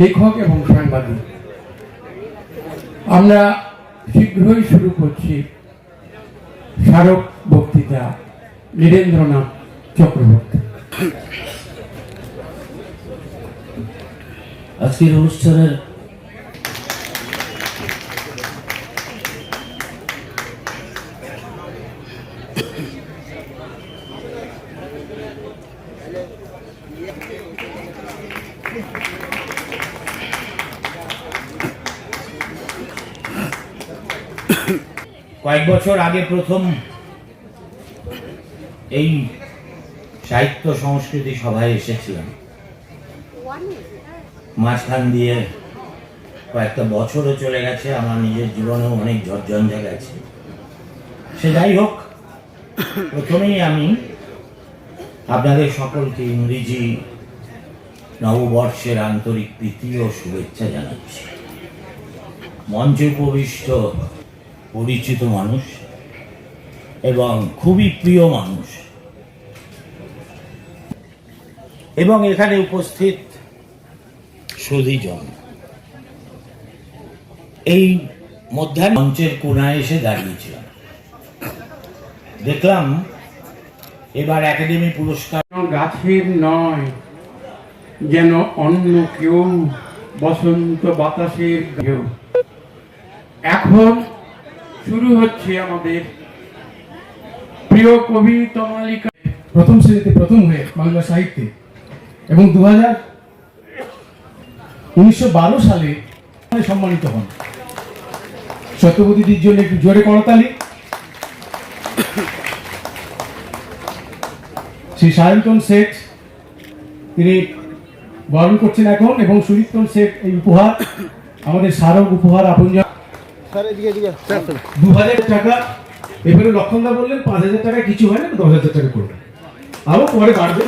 লেখক এবং সাংবাদিক। আমরা শীঘ্রই শুরু করছি স্মারক বক্তৃতা নীরেন্দ্রনাথ চক্রবর্তী। আজকের অনুষ্ঠানের কয়েক বছর আগে প্রথম এই সাহিত্য সংস্কৃতি সভায় এসেছিলাম। মাঝখান দিয়ে কয়েকটা বছরও চলে গেছে, আমার নিজের জীবনেও অনেক ঝড়ঝঞ্ঝা গেছে। সে যাই হোক, প্রথমেই আমি আপনাদের সকলকে ইংরেজি নববর্ষের আন্তরিক প্রীতি ও শুভেচ্ছা জানাচ্ছি। মঞ্চে উপবিষ্ট পরিচিত মানুষ এবং খুবই প্রিয় মানুষ। এবং এখানে উপস্থিত সুধীজন। এই মধ্যাহ্ন মঞ্চের কোনায় এসে দাঁড়িয়েছিলাম। দেখলাম এবার একাডেমি পুরস্কার গাছের নয়, যেন অন্য কেউ বসন্ত বাতাসের ঢেউ। এখন শুরু হচ্ছে আমাদের প্রিয় কবি তমালিকা। প্রথম শ্রেণীতে প্রথম হয়ে বাংলা সাহিত্যে। এবং দু হাজার উনিশশো সালে সম্মানিত হন। সত্যবতীজির জন্য একটু জোরে করতালি। শ্রী সায়ন্তন শেঠ, তিনি বরণ করছেন এখন, এবং সুরিতন শেঠ এই উপহার, আমাদের স্মারক উপহার আপনজন টাকা, এবারে লক্ষণদা বললেন পাঁচ হাজার টাকা, কিছু হয় না দশ হাজার টাকা আরও পরে বাড়বে।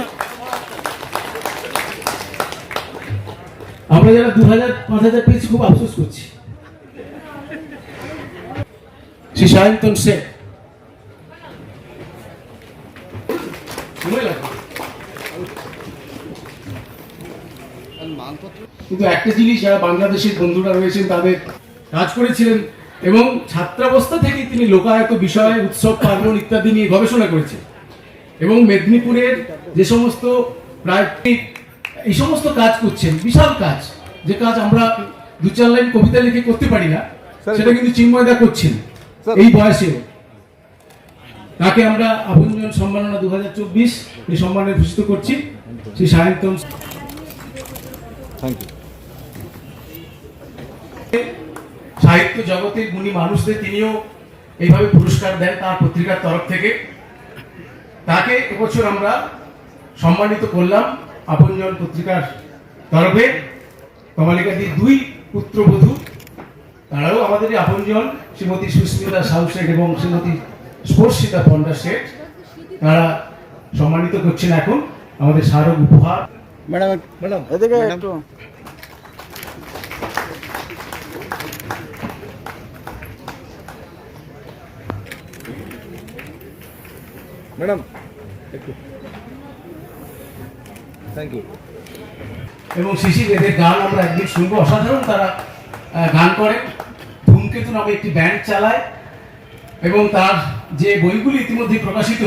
আমরা যারা দু হাজার পাঁচ হাজার পেয়েছি খুব আফসোস করছি। শ্রী সায়ন্তন লাগবে। কিন্তু একটা জিনিস যারা বাংলাদেশের বন্ধুরা রয়েছেন, তাদের কাজ করেছিলেন এবং ছাত্রাবস্থা থেকেই তিনি লোকায়ত বিষয় উৎসব পার্বণ ইত্যাদি নিয়ে গবেষণা করেছেন। এবং মেদিনীপুরের যে সমস্ত প্রায় এই সমস্ত কাজ করছেন বিশাল কাজ যে কাজ আমরা দু চার লাইন কবিতা লিখে করতে পারি না সেটা কিন্তু চিন্ময়দা করছেন এই বয়সেও। তাকে আমরা আপনজন সম্মাননা দু হাজার চব্বিশ এই সম্মানে ভূষিত করছি। শ্রী সায়ন্তন সাহিত্য জগতের গুণী মানুষদের তিনিও এইভাবে পুরস্কার দেন তার পত্রিকার তরফ থেকে। তাকে এবছর আমরা সম্মানিত করলাম আপনজন পত্রিকার তরফে। কমালিকাদির দুই পুত্রবধূ তারাও আমাদের আপনজন শ্রীমতী সুস্মিতা সাউ শেখ এবং শ্রীমতী স্পর্শিতা পণ্ডা শেখ। তারা সম্মানিত করছেন এখন। আমাদের স্মারক উপহার। ম্যাডাম ম্যাডাম এদিকে ম্যাডাম একটু থ্যাংক ইউ এবং শিশির এদের গান আমরা একদিন শুনব। অসাধারণ তারা গান করে। ধূমকেতু নামে একটি ব্যান্ড চালায় এবং তার যে বইগুলি ইতিমধ্যে প্রকাশিত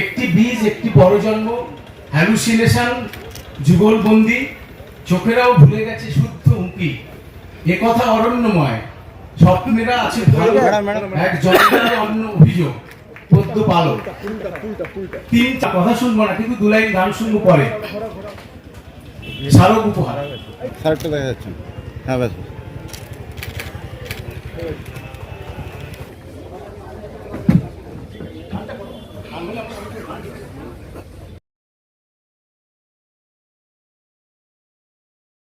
একটি বীজ একটি বড় জন্ম হ্যালুসিনেশন যুগলবন্দি চোখেরাও ভুলে গেছে শুদ্ধ উঁকি এ কথা অরণ্যময়। স্বপ্নেরা আছে। এক জন্মের অন্য অভিযোগ। পদ্ম পালক। চার কথা শুনব না, কিন্তু দু লাইন গান শুনব পরে। স্মারক উপহার। হ্যাঁ।